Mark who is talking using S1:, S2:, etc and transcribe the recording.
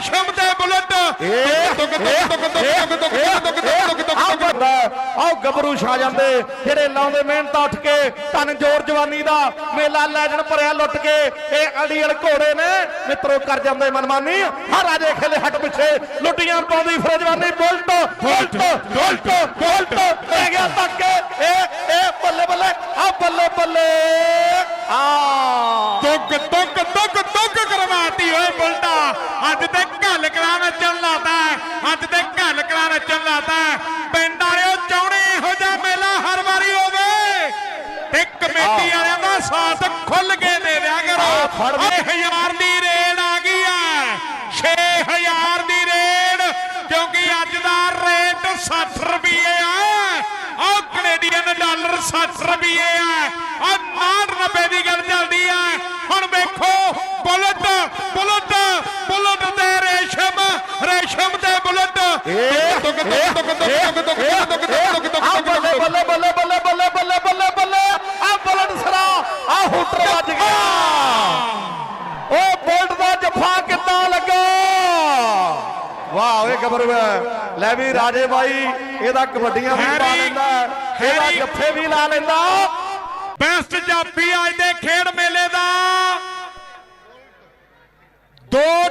S1: ਸ਼ਮਦੇ bullet
S2: ਆਓ ਗੱਭਰੂ ਛਾ ਜਾਂਦੇ ਜਿਹੜੇ ਲਾਉਂਦੇ ਮਿਹਨਤ ਉੱਠ ਕੇ ਤਨ ਜੋਰ ਜਵਾਨੀ ਦਾ ਮੇਲਾ ਲੈਜਣ ਭਰਿਆ ਲੁੱਟ ਕੇ ਇਹ ਅੜੀਲ ਘੋੜੇ ਨੇ ਮਿੱਤਰੋ ਕਰ ਜਾਂਦੇ ਮਨਮਾਨੀ ਹਰ ਰਾਜੇ ਖੇਲੇ ਹੱਟ ਪਿੱਛੇ ਲੁੱਟੀਆਂ ਪਾਉਂਦੀ ਫਰਜਵਾਨੀ ਬੁਲਟ ਬੁਲਟ ਬੁਲਟ ਬੁਲਟ ਲੈ ਗਿਆ ਤੱਕ ਇਹ ਇਹ ਬੱਲੇ ਬੱਲੇ ਆ ਬੱਲੇ ਬੱਲੇ ਆ
S1: ਤੁਕ ਤੁਕ ਤੁਕ ਨੱਚਣ ਲਾਤਾ। ਅੱਜ ਤੇ ਘੱਲ ਕਰਾ ਨੱਚਣ ਲਾਤਾ। ਪਿੰਡ ਵਾਲਿਓ ਚਾਹੁੰਦੇ ਇਹੋ ਜਿਹਾ ਮੇਲਾ ਹਰ ਵਾਰੀ ਹੋਵੇ ਤੇ ਕਮੇਟੀ ਵਾਲਿਆਂ ਦਾ ਸਾਥ ਖੁੱਲ ਕੇ ਦੇ ਦਿਆ ਕਰੋ। 6000 ਦੀ ਰੇਡ ਆ ਗਈ ਹੈ 6000 ਦੀ ਰੇਡ ਕਿਉਂਕਿ ਅੱਜ ਦਾ ਰੇਟ 60 ਰੁਪਏ ਆ ਆਹ ਕੈਨੇਡੀਅਨ ਡਾਲਰ 60 ਰੁਪਏ ਆ ਆ 69 90 ਦੀ ਗੱਲ ਚੱਲਦੀ ਆ ਹੁਣ ਵੇਖੋ ਬੁਲਟ ਬੁਲਟ ਬੁਲਟ ਤੇ ਰੇਸ਼ਮ ਰੇਸ਼ਮ ਤੇ ਬੁਲਟ
S2: ਇਹ
S1: ਤੁਕ ਤੁਕ ਤੁਕ ਤੁਕ ਤੁਕ ਤੁਕ ਤੁਕ ਤੁਕ ਤੁਕ
S2: ਆ ਬੱਲੇ ਬੱਲੇ ਬੱਲੇ ਬੱਲੇ ਬੱਲੇ ਬੱਲੇ ਬੱਲੇ ਬੱਲੇ ਆ ਬੁਲਟ ਸਰਾ ਆ ਹੂਟਰ ਵੱਜ ਗਿਆ ਉਹ ਬੁਲਟ ਦਾ ਜਫਾ ਕਿੱਦਾਂ ਲੱਗਾ ਵਾਹ ਓਏ ਗੱਭਰੂ ਲੈ ਵੀ ਰਾਜੇ ਬਾਈ ਇਹਦਾ ਕਬੱਡੀਆਂ ਵੀ ਪਾ ਲੈਂਦਾ ਇਹਦਾ
S1: ਹੈਰੀ।
S2: ਜੱਫੇ ਵੀ ਲਾ ਲੈਂਦਾ
S1: ਬੈਸਟ ਜਾਫੀ ਅੱਜ ਦੇ ਖੇਡ ਮੇਲੇ ਦਾ ਦੋ